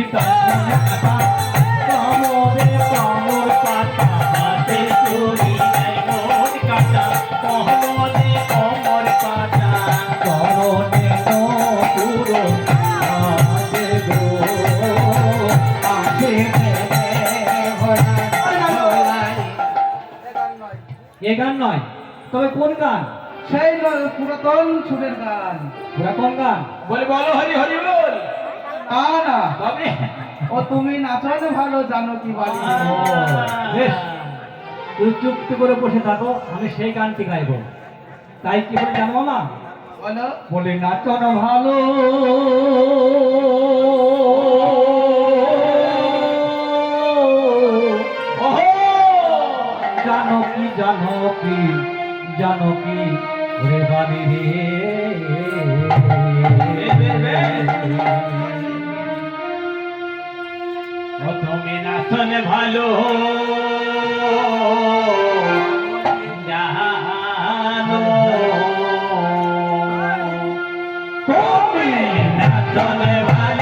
এ গান নয়। তবে কোন গান? সেই পুরাতন সুরের গান। গান। বলে বলো হরি হরি বল। না না তবে ও তুমি নাচনে ভালো জানো কি বাড়ি ও, বেশ। তুই চুপ করে বসে থাকো আমি সেই গানটি গাইবো। তাই কি বলে জানো না বলো। বলে নাচন ভালো। জানো কি জানো কি জানো কি ঘুরে বাড়ি প্রথমে নাচন ভালো। জানো তুমি নাচন ভালো।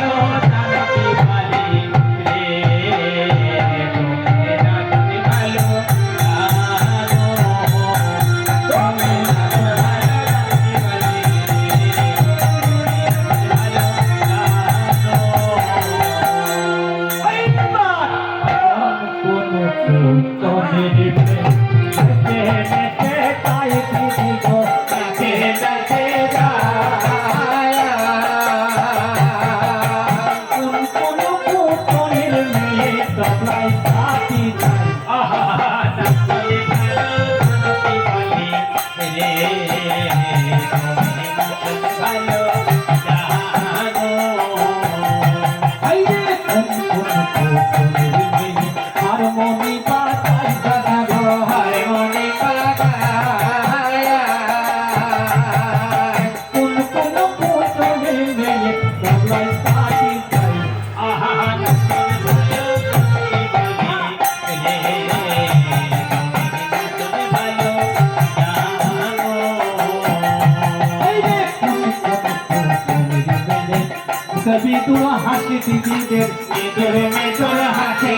মেয়ে হারমোনি বাজায় দাদা গো হারমোনি বাজায় কবি দুয়া হাসি দিদিদের মেজর মেজর হাসে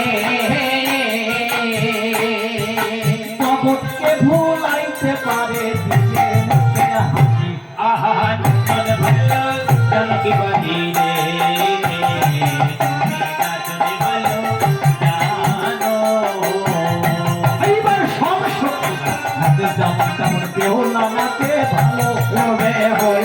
জগৎকে ভুলাইতে পারে দিকে মুখে হাসি। আহা নাচন ভালো জানকি যেমন তেমন কেউ নামাতে ভালো রবে ভোলা